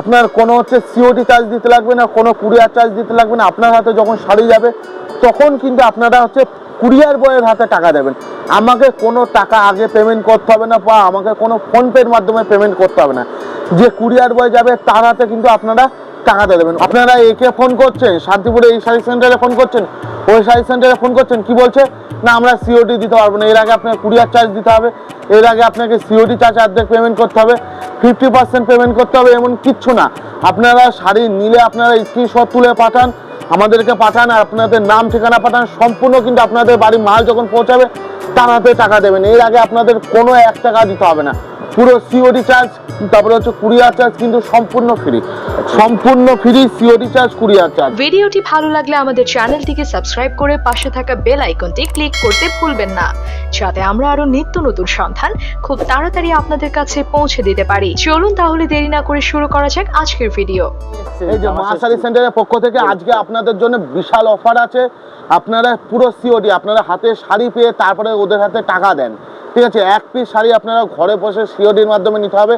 আপনার কোনো হচ্ছে সিওটি চার্জ দিতে লাগবে না, কোনো কুরিয়ার চার্জ দিতে লাগবে না, আপনার হাতে যখন শাড়ি যাবে, তখন কিন্তু আপনারা হচ্ছে কুরিয়ার বয়ের হাতে টাকা দেবেন। আমাকে কোনো টাকা আগে পেমেন্ট করতে হবে না বা আমাকে কোনো ফোনপের মাধ্যমে পেমেন্ট করতে হবে না। যে কুরিয়ার বয় যাবে, তার হাতে কিন্তু আপনারা টাকা দেবেন। আপনারা একে ফোন করছেন, শান্তিপুরে এই শাড়ি সেন্টারে ফোন করছেন ওই সেন্টারে ফোন করছেন, কি বলছে? না, আমরা সিওডি দিতে পারব না। এর আগে আপনাকে কুরিয়ার চার্জ দিতে হবে। এর আগে আপনাকে সিওডি চার্জ অর্ধেক পেমেন্ট করতে হবে। ফিফটি পার্সেন্ট পেমেন্ট করতে হবে, এমন কিচ্ছু না। আপনারা শাড়ি নিলে আপনারা স্ক্রিনশট তুলে পাঠান, আমাদেরকে পাঠান, আর আপনাদের নাম, ঠিকানা পাঠান। সম্পূর্ণ কিন্তু আপনাদের বাড়ির মাল যখন পৌঁছাবে, তার হাতে টাকা দেবেন। এর আগে আপনাদের কোনো এক টাকা দিতে হবে না। পুরো সিওডি চার্জ তারপরে হচ্ছে কুরিয়ার চার্জ কিন্তু সম্পূর্ণ ফ্রি সম্পূর্ণ free COD charge courier charge ভিডিওটি ভালো লাগলে আমাদের চ্যানেলটিকে সাবস্ক্রাইব করে পাশে থাকা বেল আইকনটি ক্লিক করতে ভুলবেন না। যাতে আমরা আরও নিত্য নতুন সন্ধান খুব তাড়াতাড়ি আপনাদের কাছে পৌঁছে দিতে পারি। চলুন তাহলে দেরি না করে শুরু করা যাক আজকের ভিডিও এই যে মা শাড়ি সেন্টারের পক্ষ থেকে আজকে আপনাদের জন্য বিশাল অফার আছে। আপনারা পুরো সিওডি আপনারা হাতে শাড়ি পেয়ে তারপরে ওদের হাতে টাকা দেন। ঠিক আছে, এক পিস শাড়ি আপনারা ঘরে বসে সিওডির মাধ্যমে নিতে হবে।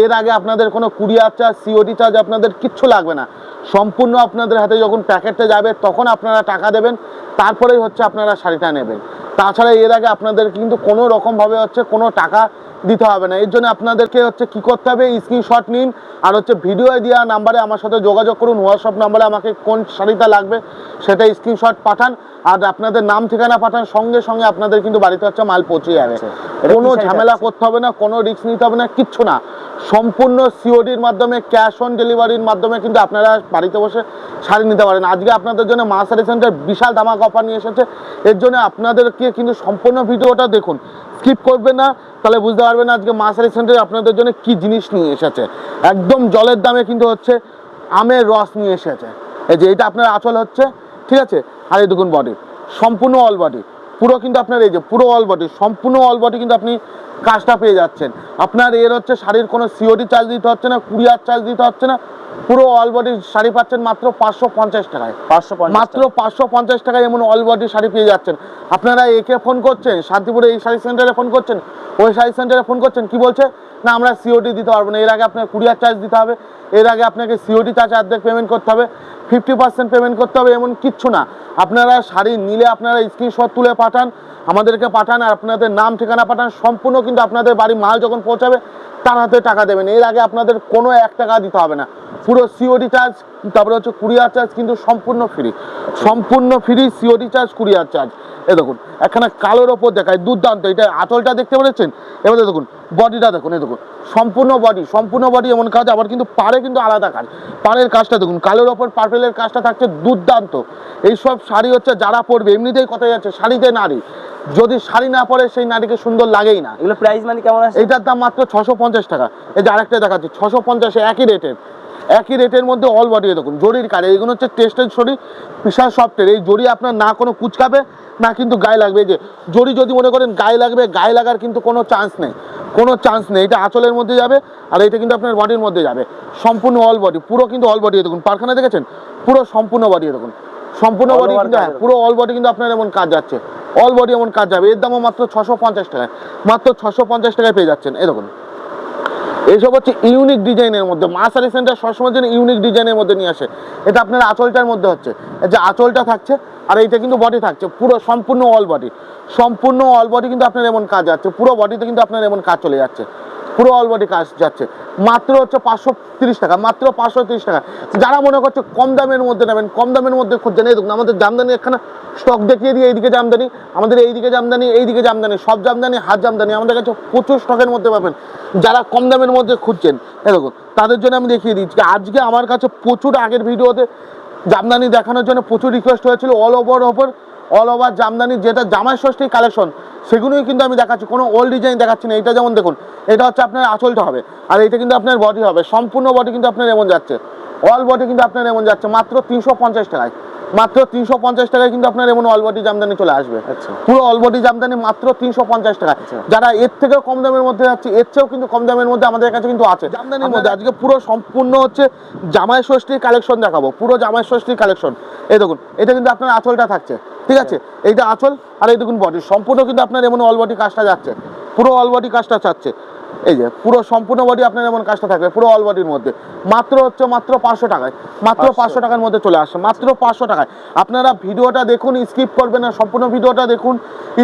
এর আগে আপনাদের কোনো কুরিয়ার চার্জ সিওডি চার্জ আপনাদের কিচ্ছু লাগবে না। সম্পূর্ণ আপনাদের হাতে যখন প্যাকেটটা যাবে তখন আপনারা টাকা দেবেন তারপরেই হচ্ছে আপনারা শাড়িটা নেবেন। তাছাড়া এর আগে আপনাদের কিন্তু কোনো রকমভাবে হচ্ছে কোনো টাকা দিতে হবে না। এর জন্য আপনাদেরকে হচ্ছে কি করতে হবে স্ক্রিনশট নিন আর হচ্ছে ভিডিও দেওয়া নাম্বারে আমার সাথে যোগাযোগ করুন হোয়াটসঅ্যাপ নাম্বারে আমাকে কোন শাড়িটা লাগবে সেটা স্ক্রিনশট পাঠান আর আপনাদের নাম ঠিকানা পাঠান সঙ্গে সঙ্গে আপনাদের কিন্তু বাড়িতে হচ্ছে মাল পৌঁছে যাবে। আচ্ছা। কোনো ঝামেলা করতে হবে না কোনো রিস্ক নিতে হবে না কিচ্ছু না। সম্পূর্ণ সিওডির মাধ্যমে ক্যাশ অন ডেলিভারির মাধ্যমে কিন্তু আপনারা বাড়িতে বসে শাড়ি নিতে পারেন। আজকে আপনাদের জন্য মা শাড়ি সেন্টার বিশাল ধামাক অফার নিয়ে এসেছে। এর জন্য আপনাদেরকে কিন্তু সম্পূর্ণ ভিডিওটা দেখুন। স্কিপ করবেন না, তাহলে বুঝতে পারবেন আজকে মা শাড়ি সেন্টার আপনাদের জন্য কি জিনিস নিয়ে এসেছে। একদম জলের দামে কিন্তু হচ্ছে আমের রস নিয়ে এসেছে। এই যে এটা আপনার আচল হচ্ছে, ঠিক আছে? আর এই দেখুন বডি সম্পূর্ণ অল বডি পুরো কিন্তু আপনার এই যে পুরো অল বডি সম্পূর্ণ অল বডি কিন্তু আপনি কাজটা পেয়ে যাচ্ছেন। আপনার এর হচ্ছে শাড়ির কোনো সিওডি চার্জ দিতে হচ্ছে না কুরিয়ার চার্জ দিতে হচ্ছে না পুরো অল বডি শাড়ি পাচ্ছেন মাত্র পাঁচশো পঞ্চাশ টাকায়। পাঁচশো মাত্র পাঁচশো পঞ্চাশ টাকায় এমন অল বডি শাড়ি পেয়ে যাচ্ছেন। আপনারা একে ফোন করছেন শান্তিপুরে এই শাড়ি সেন্টারে ফোন করছেন ওই শাড়ি সেন্টারে ফোন করছেন কি বলছে? না, আমরা সিওডি দিতে পারব না। এর আগে আপনাকে কুরিয়ার চার্জ দিতে হবে। এর আগে আপনাকে সিওডি চার্জ অর্ধেক পেমেন্ট করতে হবে। ফিফটি পার্সেন্ট পেমেন্ট করতে হবে, এমন কিচ্ছু না। আপনারা শাড়ি নিলে আপনারা স্ক্রিনশট তুলে পাঠান, আমাদেরকে পাঠান আর আপনাদের নাম, ঠিকানা পাঠান। সম্পূর্ণ কিন্তু আপনাদের বাড়ি মাল যখন পৌঁছাবে, তার হাতে টাকা দেবেন। এর আগে আপনাদের কোনো এক টাকা দিতে হবে না। পুরো সিওডি চার্জ তারপরে হচ্ছে কুরিয়ার চার্জ কিন্তু সম্পূর্ণ ফ্রি সম্পূর্ণ free COD charge courier charge এ দেখুন এখানে কালোর ওপর দেখায় দুর্দান্ত। এটা আঁচলটা দেখতে পেরেছেন? এবারে দেখুন বডিটা দেখুন এই দেখুন সম্পূর্ণ বডি সম্পূর্ণ বডি এমন কাজ আবার কিন্তু পাড়ে কিন্তু আলাদা কাজ। পাড়ের কাজটা দেখুন কালোর ওপর পার্পেলের কাজটা থাকছে দুর্দান্ত। এইসব শাড়ি হচ্ছে যারা পরবে এমনিতেই কথাই যাচ্ছে শাড়িতে নারী। যদি শাড়ি না পরে সেই নারীকে সুন্দর লাগেই না। এগুলো প্রাইস মানে কেমন আছে? এটার দাম মাত্র ছশো পঞ্চাশ টাকা। এই যে আরেকটা দেখাচ্ছি ছশো পঞ্চাশে একই রেটের একই রেটের মধ্যে অল বডি দেখুন জরির কাজ এইগুলো হচ্ছে টেস্টেড শরীর বিশাল সফটের এই জরি আপনার না কোনো কুচকাবে না কিন্তু গায়ে লাগবে। যে জরি যদি মনে করেন গায়ে লাগবে গায়ে লাগার কিন্তু কোনো চান্স নেই। কোনো চান্স নেই। এটা আঁচলের মধ্যে যাবে আর এটা কিন্তু আপনার বডির মধ্যে যাবে। সম্পূর্ণ অল বডি পুরো কিন্তু অল বডি দেখুন। পারখানা দেখেছেন? পুরো সম্পূর্ণ বডি দেখুন। সম্পূর্ণ বডি কিন্তু হ্যাঁ, পুরো অল বডি কিন্তু আপনার এমন কাজ যাচ্ছে। অল বডি এমন কাজ যাবে। এর দামও মাত্র ছশো পঞ্চাশ টাকায়। মাত্র ছশো পঞ্চাশ টাকায় পেয়ে যাচ্ছেন। দেখুন। এইসব হচ্ছে ইউনিক ডিজাইনের মধ্যে। মা শাড়ি সেন্টার সবসময় জন্য ইউনিক ডিজাইনের মধ্যে নিয়ে আসে। এটা আপনার আঁচলটার মধ্যে হচ্ছে। এই যে আঁচলটা থাকছে, আর এইটা কিন্তু বডি থাকছে, পুরো সম্পূর্ণ অল বডি সম্পূর্ণ অল বডি কিন্তু আপনার এমন কাজ যাচ্ছে পুরো বডিতে কিন্তু আপনার এমন কাজ চলে যাচ্ছে। পুরো অল বডি কাজ যাচ্ছে। মাত্র হচ্ছে পাঁচশো তিরিশ টাকা, মাত্র পাঁচশো তিরিশ টাকা। যারা মনে করছে কম দামের মধ্যে নেবেন, কম দামের মধ্যে খুঁজছেন, এই দেখুন, আমাদের জামদানি এখানে স্টক দেখিয়ে দিয়ে এইদিকে জামদানি, আমাদের এইদিকে জামদানি এইদিকে জামদানি, সব জামদানি, হাত জামদানি, আমাদের কাছে প্রচুর স্টকের মধ্যে পাবেন। যারা কম দামের মধ্যে খুঁজছেন, এই দেখুন, তাদের জন্য আমি দেখিয়ে দিচ্ছি, আজকে আমার কাছে প্রচুর আগের ভিডিওতে জামদানি দেখানোর জন্য প্রচুর রিকোয়েস্ট হয়েছিল all over over all over jamdani যেটা জামাই ষষ্ঠী কালেকশন সেগুলোই কিন্তু আমি দেখাচ্ছি। কোনো ওল্ড ডিজাইন দেখাচ্ছি না। এটা যেমন দেখুন এটা হচ্ছে আপনার আঁচলটা হবে আর এটা কিন্তু আপনার বডি হবে। সম্পূর্ণ বডি কিন্তু আপনার এমন যাচ্ছে। অল বডি কিন্তু আপনার এমন যাচ্ছে। মাত্র তিনশো পঞ্চাশ টাকায়। মাত্র তিনশো পঞ্চাশ টাকায় কিন্তু আপনার এমন অল বডি জামদানি চলে আসবে। আচ্ছা। পুরো অল বডি জামদানি মাত্র তিনশো পঞ্চাশ টাকা আচ্ছা। যারা এর থেকেও কম দামের মধ্যে যাচ্ছে এর চেয়েও কিন্তু কম দামের মধ্যে আমাদের কাছে কিন্তু আছে। জামদানির মধ্যে আজকে পুরো সম্পূর্ণ হচ্ছে জামাই ষষ্ঠীর কালেকশন দেখাবো। পুরো জামাই ষষ্ঠীর কালেকশন এই দেখুন এটা কিন্তু আপনার আঁচলটা থাকছে। ঠিক আছে? এইটা আঁচল আর এই দেখুন বডি সম্পূর্ণ কিন্তু আপনার এমন অল বডি কাজটা যাচ্ছে। পুরো অল বডি কাজটা চাচ্ছে এই যে পুরো সম্পূর্ণ বডি আপনার এমন কাজটা থাকবে পুরো অল বডির মধ্যে। মাত্র হচ্ছে মাত্র পাঁচশো টাকায় মাত্র পাঁচশো। টাকার মধ্যে চলে আসে মাত্র পাঁচশো টাকায়। আপনারা ভিডিওটা দেখুন স্কিপ করবেন না সম্পূর্ণ ভিডিওটা দেখুন।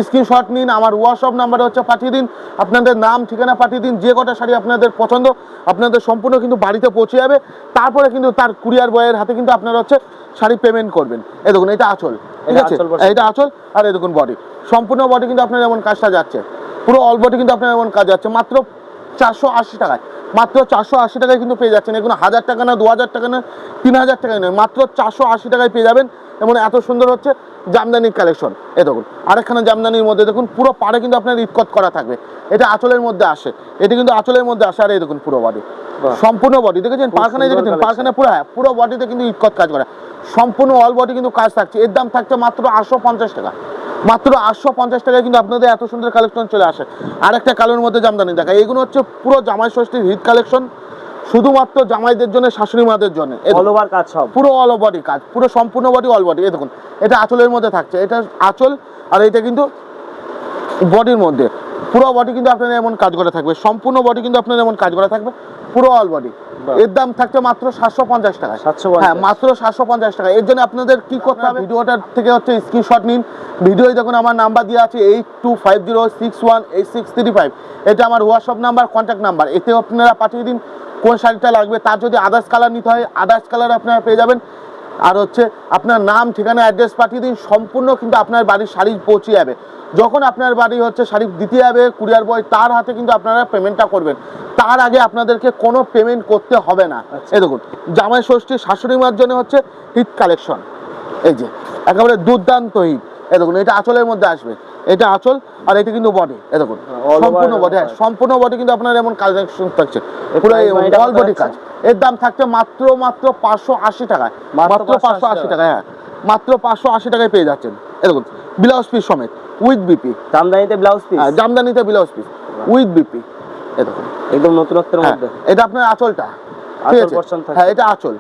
স্ক্রিনশট নিন আমার হোয়াটসঅ্যাপ নাম্বারে হচ্ছে পাঠিয়ে দিন আপনাদের নাম ঠিকানা পাঠিয়ে দিন যে কটা শাড়ি আপনাদের পছন্দ আপনাদের সম্পূর্ণ কিন্তু বাড়িতে পৌঁছে যাবে। তারপরে কিন্তু তার কুরিয়ার বয়ের হাতে কিন্তু আপনারা হচ্ছে শাড়ি পেমেন্ট করবেন। এই দেখুন এটা আঁচল। ঠিক এটা আছে? এটা আঁচল আর দেখুন বডি সম্পূর্ণ বডি কিন্তু আপনার এমন কাজটা যাচ্ছে। পুরো অল বডি কিন্তু আপনার এমন কাজ যাচ্ছে। মাত্র চারশো আশি টাকায়। মাত্র চারশো আশি টাকায় কিন্তু পেয়ে যাচ্ছেন। এগুলো হাজার টাকা না দু হাজার টাকা না তিন হাজার টাকায় নয় মাত্র চারশো আশি টাকায় পেয়ে যাবেন। এবং এত সুন্দর হচ্ছে জামদানির কালেকশন এ দেখুন আরেকখানা জামদানির মধ্যে দেখুন পুরো পাড়ে কিন্তু আপনার ইটকট করা থাকবে। এটা আঁচলের মধ্যে আসে। এটা কিন্তু আঁচলের মধ্যে আসে। আর এই দেখুন পুরো বডি সম্পূর্ণ বডি দেখেছেন? খুব পারখানায় দেখেছেন? collection। পুরো হ্যাঁ পুরো বডিতে কিন্তু ইটকট কাজ করা। সম্পূর্ণ অল বডি কিন্তু কাজ থাকছে। এর দাম থাকছে মাত্র আটশো পঞ্চাশ টাকা। মাত্র আটশো পঞ্চাশ টাকায় কিন্তু আপনাদের এত সুন্দর কালেকশন চলে আসে। আর একটা কালোর মধ্যে জামদানি দেখা। এগুলো হচ্ছে পুরো জামাই ষষ্ঠীর হিট কালেকশন শুধুমাত্র জামাইদের জন্য শাশুড়ি মাদের জন্য। এ অল ওভার কাজ সব। পুরো অল বডি কাজ। পুরো সম্পূর্ণ বডি অল বডি এই দেখুন এটা আঁচলের মধ্যে থাকছে। এটা আঁচল আর এটা কিন্তু বডির মধ্যে। পুরো বডি কিন্তু আপনার এমন কাজ করা থাকবে। সম্পূর্ণ বডি কিন্তু আপনার এমন কাজ করা থাকবে। পুরো অল বডি। এর দাম থাকছে মাত্র সাতশো পঞ্চাশ টাকা। হ্যাঁ মাত্র সাতশো পঞ্চাশ টাকা। এর জন্য আপনাদের কি করতে হবে? ভিডিওটার থেকে হচ্ছে স্ক্রিনশট নিন। ভিডিওয় দেখুন আমার নাম্বার দেওয়া আছে eight two five zero six one eight six three five এটা আমার হোয়াটসঅ্যাপ নাম্বার কন্ট্যাক্ট নাম্বার এতে আপনারা পাঠিয়ে দিন। কোন শাড়িটা লাগবে? তার যদি আদার্স কালার নিতে হয় আদার্স কালার আপনারা পেয়ে যাবেন। আর হচ্ছে আপনার নাম ঠিকানা অ্যাড্রেস পাঠিয়ে দিন সম্পূর্ণ কিন্তু আপনার বাড়ির শাড়ি পৌঁছে যাবে। যখন আপনার বাড়ি হচ্ছে শাড়ি দিতে যাবে কুরিয়ার বয় তার হাতে কিন্তু আপনারা পেমেন্টটা করবেন। তার আগে আপনাদেরকে কোনো পেমেন্ট করতে হবে না। এ এই দেখুন জামাই ষষ্ঠী শাশুড়ি মার জন্য হচ্ছে হিট কালেকশন এই যে একেবারে দুর্দান্ত হিট এ দেখুন এটা আঁচলের মধ্যে আসবে। এটা আঁচল আর এটা কিন্তু বডি এই দেখুন। সম্পূর্ণ বডি হ্যাঁ সম্পূর্ণ বডি কিন্তু আপনার এমন কালেকশন থাকছে। পুরো অল বডি কাজ। এর দাম থাকছে মাত্র মাত্র পাঁচশো আশি টাকায়। মাত্র পাঁচশো আশি টাকায়। হ্যাঁ। মাত্র পাঁচশো আশি টাকায় পেয়ে যাচ্ছেন। দেখুন ব্লাউজ পিস সমেত উইথ বিপি জামদানিতে ব্লাউজ পিস জামদানিতে ব্লাউজ পিস উইথ বিপি দেখুন। একদম নতুনত্বের হ্যাঁ, মধ্যে। এটা আপনার আঁচলটা। হ্যাঁ এটা আঁচল।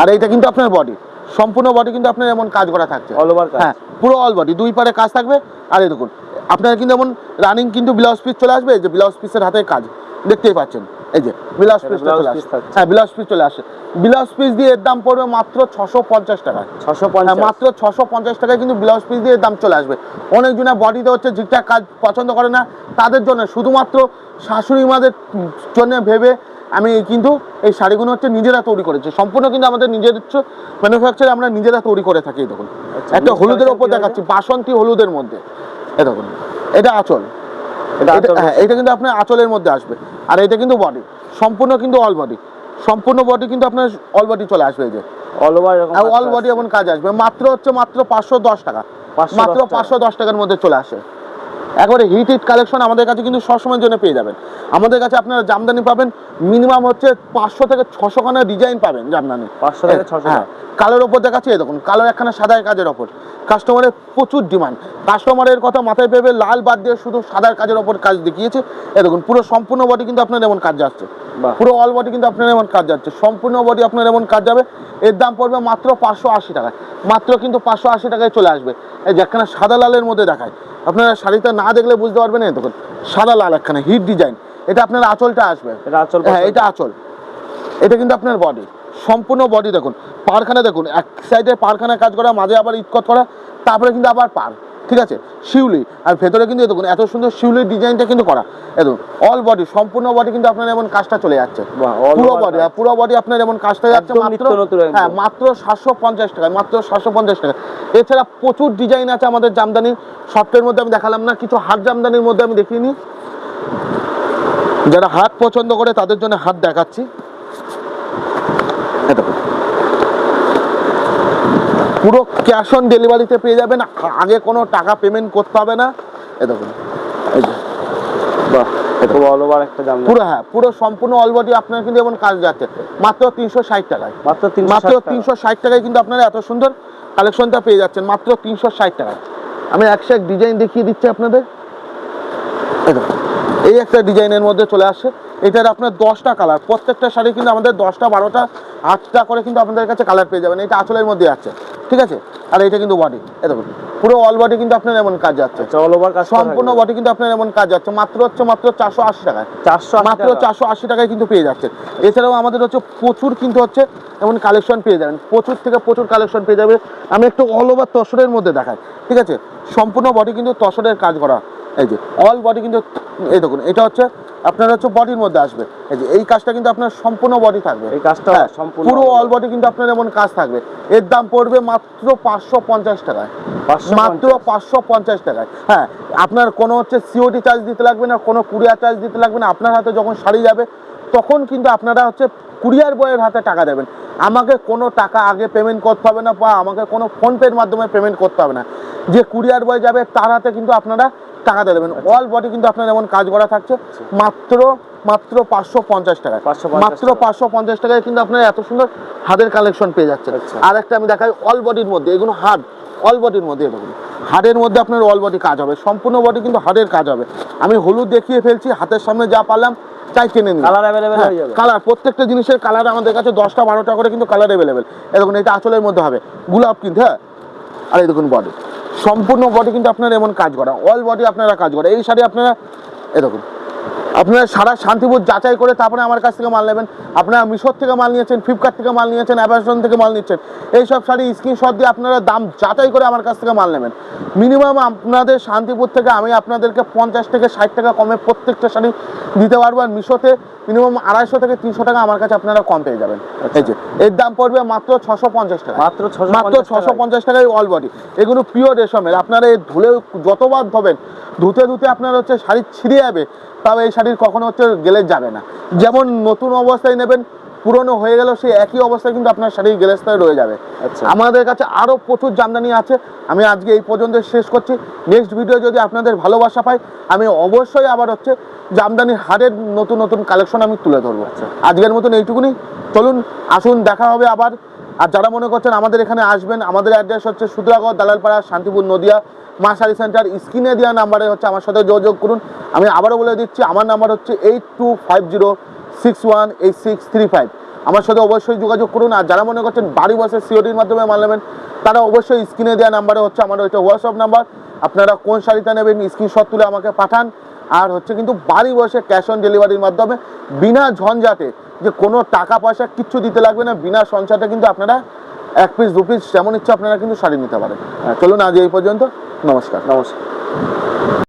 আর এটা কিন্তু আপনার বডি সম্পূর্ণ বডি কিন্তু আপনার এমন কাজ করা থাকছে। অল ওভার হ্যাঁ পুরো অল বডি দুই পারে কাজ থাকবে। আর এই দেখুন আপনার কিন্তু এমন রানিং কিন্তু ব্লাউজ পিস চলে আসবে যে ব্লাউজ পিসের হাতে কাজ দেখতেই পাচ্ছেন। এই যে এটা পিস চলে আসে হ্যাঁ ব্লাউজ পিস চলে আসে ব্লাউজ পিস দিয়ে এর দাম পড়বে মাত্র ছশো পঞ্চাশ টাকা। ছশো হ্যাঁ, পঞ্চাশ মাত্র ছশো পঞ্চাশ টাকায় কিন্তু ব্লাউজ পিস দিয়ে দাম চলে আসবে। অনেকজনের বডিতে হচ্ছে ঠিকঠাক কাজ পছন্দ করে না। তাদের জন্য শুধুমাত্র শাশুড়ি মাদের জন্য ভেবে আমি কিন্তু এই শাড়িগুলো হচ্ছে নিজেরা তৈরি করেছি। সম্পূর্ণ কিন্তু আমাদের নিজের ম্যানুফ্যাকচার আমরা নিজেরা তৈরি করে থাকি এই দেখুন। আচ্ছা, একটা হলুদের ওপর দেখাচ্ছি বাসন্তী হলুদের মধ্যে। এ দেখুন এটা আঁচল। এটা হ্যাঁ এটা কিন্তু আপনার আঁচলের মধ্যে আসবে। আর এটা কিন্তু বডি সম্পূর্ণ কিন্তু অল বডি সম্পূর্ণ বডি কিন্তু আপনার অল বডি চলে আসবে এই যে। All all body. এমন কাজ আসবে। মাত্র হচ্ছে মাত্র পাঁচশো দশ টাকা। মাত্র পাঁচশো দশ টাকার মধ্যে চলে আসে। একবারে হিট হিট কালেকশন আমাদের কাছে কিন্তু সবসময়ের জন্য পেয়ে যাবেন। আমাদের কাছে আপনারা জামদানি পাবেন মিনিমাম হচ্ছে পাঁচশো থেকে ছশো খানা ডিজাইন পাবেন জামদানি। 500 থেকে 600 হ্যাঁ কালোর ওপর দেখাচ্ছি দেখুন কালো একখানা সাদা কাজের ওপর কাস্টমারের প্রচুর ডিমান্ড কাস্টমারের কথা মাথায় ভেবে লাল বাদ দিয়ে শুধু সাদার কাজের ওপর কাজ দেখিয়েছে। এই দেখুন পুরো সম্পূর্ণ বডি কিন্তু আপনার এমন কাজ যাচ্ছে। পুরো অল বডি কিন্তু আপনার এমন কাজ যাচ্ছে। সম্পূর্ণ বডি আপনার এমন কাজ যাবে। এর দাম পড়বে মাত্র পাঁচশো আশি টাকায়। মাত্র কিন্তু পাঁচশো আশি টাকায় চলে আসবে। এই যে একখানা সাদা লালের মধ্যে দেখায়। আপনারা শাড়িটা না দেখলে বুঝতে পারবেন এই দেখুন সাদা লাল একখানা হিট ডিজাইন। এটা আপনার আঁচলটা আসবে। এটা আঁচল হ্যাঁ এটা আঁচল। এটা কিন্তু আপনার বডি সম্পূর্ণ বডি দেখুন। পারখানা দেখুন এক সাইডে পারখানা কাজ করা মাঝে আবার ইটকট করা তারপরে কিন্তু আবার পার। ঠিক আছে? শিউলি। আর ভেতরে কিন্তু দেখুন এত সুন্দর শিউলির ডিজাইনটা কিন্তু করা। এই অল বডি সম্পূর্ণ বডি কিন্তু আপনার এমন কাজটা চলে যাচ্ছে। পুরো বডি পুরো বডি আপনার এমন কাজটা যাচ্ছে মাত্র। হ্যাঁ মাত্র সাতশো পঞ্চাশ টাকায় মাত্র সাতশো পঞ্চাশ টাকা এছাড়া প্রচুর ডিজাইন আছে আমাদের জামদানি সফটের মধ্যে আমি দেখালাম না কিছু হাত জামদানির মধ্যে আমি দেখিয়ে নিই। যারা হাত পছন্দ করে তাদের জন্য হাত দেখাচ্ছি। দেখুন। পুরো ক্যাশ অন ডেলিভারিতে পেয়ে যাবেন আগে কোনো টাকা পেমেন্ট করতে হবে না। এ দেখুন এই যে বাহ খুব অল ওভার একটা জামদানি পুরো হ্যাঁ পুরো সম্পূর্ণ অলবডি আপনার কিন্তু এমন কাজ যাচ্ছে। মাত্র তিনশো ষাট টাকায়। মাত্র মাত্র তিনশো ষাট টাকায় কিন্তু আপনারা এত সুন্দর কালেকশনটা পেয়ে যাচ্ছেন মাত্র তিনশো ষাট টাকায়। আমি একশো এক ডিজাইন দেখিয়ে দিচ্ছি আপনাদের। এই একটা ডিজাইনের মধ্যে চলে আসে। এটার আপনার দশটা কালার প্রত্যেকটা শাড়ি কিন্তু আমাদের দশটা বারোটা আটটা করে কিন্তু আপনাদের কাছে কালার পেয়ে যাবেন। এটা আঁচলের মধ্যে আছে। ঠিক আছে? আর এটা কিন্তু বডি এ পুরো অল বডি কিন্তু আপনার এমন কাজ যাচ্ছে। আচ্ছা অল ওভার কাজ সম্পূর্ণ বডি কিন্তু আপনার এমন কাজ যাচ্ছে। মাত্র হচ্ছে মাত্র চারশো আশি টাকায়। চারশো মাত্র চারশো আশি টাকায় কিন্তু পেয়ে যাচ্ছে। এছাড়াও আমাদের হচ্ছে প্রচুর কিন্তু হচ্ছে এমন কালেকশন পেয়ে যাবেন। প্রচুর থেকে প্রচুর কালেকশন পেয়ে যাবে। আমি একটু অল ওভার তসরের মধ্যে দেখাই। ঠিক আছে? সম্পূর্ণ বডি কিন্তু তসরের কাজ করা। এই যে অল বডি কিন্তু এই দেখুন এটা হচ্ছে আপনার হচ্ছে বডির মধ্যে আসবে। এই যে এই কাজটা কিন্তু আপনার সম্পূর্ণ বডি থাকবে। এই কাজটা হ্যাঁ, সম্পূর্ণ পুরো অল বডি কিন্তু আপনার এমন কাজ থাকবে। এর দাম পড়বে মাত্র পাঁচশো পঞ্চাশ টাকায়। মাত্র পাঁচশো পঞ্চাশ টাকায়। হ্যাঁ আপনার কোনো হচ্ছে সিওটি চার্জ দিতে লাগবে না কোনো কুরিয়ার চার্জ দিতে লাগবে না আপনার হাতে যখন শাড়ি যাবে তখন কিন্তু আপনারা হচ্ছে কুরিয়ার বয়ের হাতে টাকা দেবেন। আমাকে কোনো টাকা আগে পেমেন্ট করতে হবে না বা আমাকে কোনো ফোনপের মাধ্যমে পেমেন্ট করতে হবে না। যে কুরিয়ার বয় যাবে তার হাতে কিন্তু আপনারা টাকা দিয়ে দেবেন। অল বডি কিন্তু আপনার এমন কাজ করা থাকছে মাত্র মাত্র পাঁচশো পঞ্চাশ টাকায় 550 মাত্র পাঁচশো পঞ্চাশ টাকায় কিন্তু আপনার এত সুন্দর হাতের কালেকশন পেয়ে যাচ্ছেন। আচ্ছা। আর একটা আমি দেখাই অল বডির মধ্যে এগুলো হার্ড অল বডির মধ্যে দেখুন। হাড়ের মধ্যে আপনার অল বডি কাজ হবে। সম্পূর্ণ বডি কিন্তু হাড়ের কাজ হবে। আমি হলুদ দেখিয়ে ফেলছি হাতের সামনে যা পারলাম তাই কিনে নিন। কালার অ্যাভেলেবেল হয়ে যাবে। কালার প্রত্যেকটা জিনিসের কালার আমাদের কাছে দশটা বারোটা করে কিন্তু কালার অ্যাভেলেবেল এরকম এটা আঁচলের মধ্যে হবে। গোলাপ কিন্তু হ্যাঁ। আর এই দেখুন বডি সম্পূর্ণ বডি কিন্তু আপনারা এমন কাজ করা। অল বডি আপনারা কাজ করা। এই শাড়ি আপনারা এ দেখুন। আপনারা সারা শান্তিপুর যাচাই করে তারপরে আমার কাছ থেকে মাল নেবেন। আপনারা মিশোর থেকে মাল নিয়েছেন ফ্লিপকার্ট থেকে মাল নিয়েছেন অ্যামাজন থেকে মাল নিচ্ছেন। এইসব শাড়ি স্ক্রিনশট দিয়ে আপনারা দাম যাচাই করে আমার কাছ থেকে মাল নেবেন। মিনিমাম আপনাদের শান্তিপুর থেকে আমি আপনাদেরকে পঞ্চাশ থেকে ষাট টাকা কমে প্রত্যেকটা শাড়ি দিতে পারব আর মিশোতে মিনিমাম আড়াইশো থেকে তিনশো টাকা আমার কাছে আপনারা কম পেয়ে যাবেন। এই যে এর দাম পড়বে মাত্র ছশো পঞ্চাশ টাকা। মাত্র ছশো মাত্র ছশো পঞ্চাশ টাকায় অল বডি এগুলো পিওর রেশমের। আপনারা এই ধুলে যতবার ধোবেন ধুতে ধুতে আপনার হচ্ছে শাড়ি ছিঁড়ে যাবে। তাও এই শাড়ির কখনো হচ্ছে গেলে যাবে না। যেমন নতুন অবস্থায় নেবেন পুরনো হয়ে গেল সেই একই অবস্থায় কিন্তু আপনার শাড়ির গেলেস্তায় রয়ে যাবে। আচ্ছা। আমাদের কাছে আরও প্রচুর জামদানি আছে আমি আজকে এই পর্যন্ত শেষ করছি। নেক্সট ভিডিও যদি আপনাদের ভালোবাসা পাই আমি অবশ্যই আবার হচ্ছে জামদানি হারের নতুন নতুন কালেকশন আমি তুলে ধরবো। আচ্ছা। আজকের মতন এইটুকুনি। চলুন আসুন দেখা হবে আবার। আর যারা মনে করছেন আমাদের এখানে আসবেন, আমাদের অ্যাড্রেস হচ্ছে সুদ্রাগড়, দালালপাড়া, শান্তিপুর, নদিয়া, মা শাড়ি সেন্টার স্ক্রিনে দেওয়া নাম্বারে হচ্ছে আমার সাথে যোগাযোগ করুন। আমি আবারও বলে দিচ্ছি, আমার নাম্বার হচ্ছে eight two five zero six one eight six three five আমার সাথে অবশ্যই যোগাযোগ করুন আর যারা মনে করছেন বাড়ি বসে সিওটির মাধ্যমে মাল নেবেন, তারা অবশ্যই স্ক্রিনে দেওয়া নাম্বারে হচ্ছে আমার ওইটা হোয়াটসঅ্যাপ নাম্বার আপনারা কোন শাড়িটা নেবেন স্ক্রিনশট তুলে আমাকে পাঠান। আর হচ্ছে কিন্তু বাড়ি বসে ক্যাশ অন ডেলিভারির মাধ্যমে বিনা ঝঞ্ঝাটে যে কোনো টাকা পয়সা কিচ্ছু দিতে লাগবে না, বিনা সঞ্চয়টা কিন্তু আপনারা এক পিস দু পিস যেমন ইচ্ছা আপনারা কিন্তু শাড়ি নিতে পারেন। চলুন আজ এই পর্যন্ত। নমস্কার। নমস্কার।